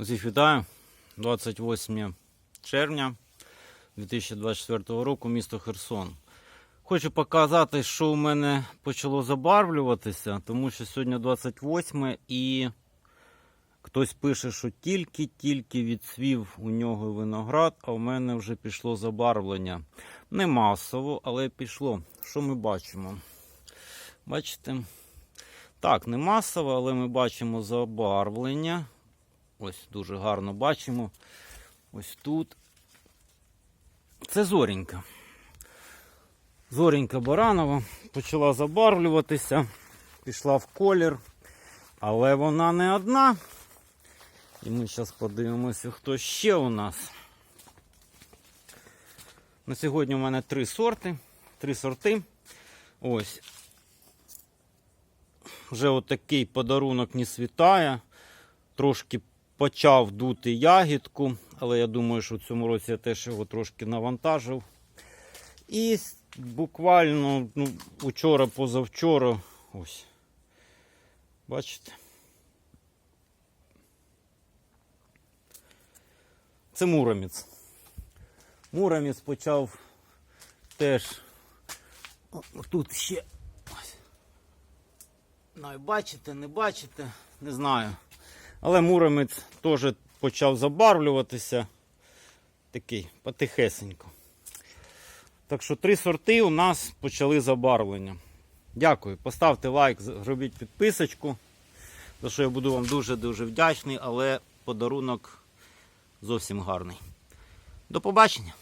Усіх вітаю. 28 червня 2024 року, місто Херсон. Хочу показати, що у мене почало забарвлюватися, тому що сьогодні 28 і хтось пише, що тільки-тільки відсвів у нього виноград, а у мене вже пішло забарвлення. Не масово, але пішло. Що ми бачимо? Бачите? Так, не масово, але ми бачимо забарвлення. Ось дуже гарно бачимо. Ось тут. Це зорінька. Зорінька Баранова почала забарвлюватися, пішла в колір, але вона не одна. І ми зараз подивимося, хто ще у нас. На сьогодні у мене три сорти. Три сорти. Ось. Вже отакий подарунок не світає. Трошки почав дути ягідку, але я думаю, що в цьому році я теж його трошки навантажив. І буквально ну, учора, позавчора, ось. Бачите? Це муромець. Муромець почав теж. О, тут ще. Ну, бачите, не бачите, не знаю. Але муромець теж почав забарвлюватися. Такий потихесенько. Так що три сорти у нас почали забарвлення. Дякую. Поставте лайк, зробіть підписочку. За що я буду вам дуже-дуже вдячний, але подарунок зовсім гарний. До побачення!